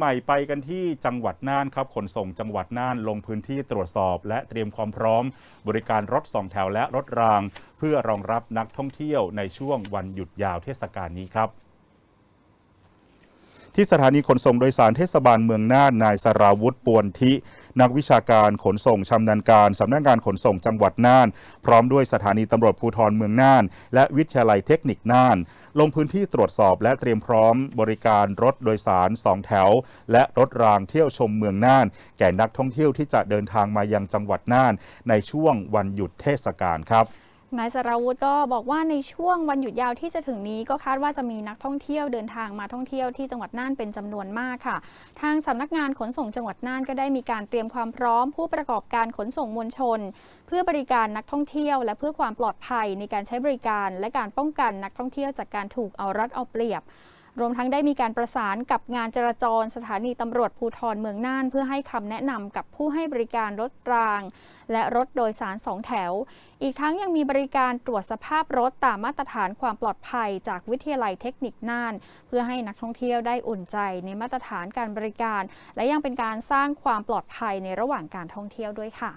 ใหม่ไปกันที่จังหวัดน่านครับขนส่งจังหวัดน่านลงพื้นที่ตรวจสอบ และเตรียมความพร้อม บริการรถสองแถวและรถราง เพื่อรองรับนักท่องเที่ยวในช่วงวันหยุดยาวเทศกาลนี้ครับ ที่สถานีขนส่งโดยสารเทศบาลเมืองน่านนายสราวุธปวนทิ นักวิชาการขนส่งชำนาญการสำนักงานขนส่งจังหวัดน่าน พร้อมด้วยสถานีตำรวจภูธรเมืองน่าน และวิทยาลัยเทคนิคน่าน ลงพื้นที่ตรวจสอบและเตรียมพร้อมบริการรถโดยสารสองแถว และรถรางเที่ยวชมเมืองน่าน แก่นักท่องเที่ยวที่จะเดินทางมายังจังหวัดน่าน ในช่วงวันหยุดเทศกาลครับ นายสราวุธก็บอกว่าในช่วงวันหยุดยาวที่จะถึงนี้ก็คาดว่าจะมีนักท่องเที่ยวเดินทางมาท่องเที่ยวที่จังหวัดน่านเป็นจำนวนมากค่ะ ทางสำนักงานขนส่งจังหวัดน่านก็ได้มีการเตรียมความพร้อม ผู้ประกอบการขนส่งมวลชน เพื่อบริการนักท่องเที่ยว และเพื่อความปลอดภัยในการใช้บริการ และการป้องกันนักท่องเที่ยวจากการถูกเอารัดเอาเปรียบ รวมทั้งได้มีการประสานกับงานจราจร สถานีตำรวจภูธรเมืองน่าน เพื่อให้คำแนะนำกับผู้ให้บริการรถราง และรถโดยสารสองแถว อีกทั้งยังมีบริการตรวจสภาพรถตามมาตรฐานความปลอดภัยจากวิทยาลัยเทคนิคน่าน เพื่อให้นักท่องเที่ยวได้อุ่นใจในมาตรฐานการบริการ และยังเป็นการสร้างความปลอดภัยในระหว่างการท่องเที่ยวด้วยค่ะ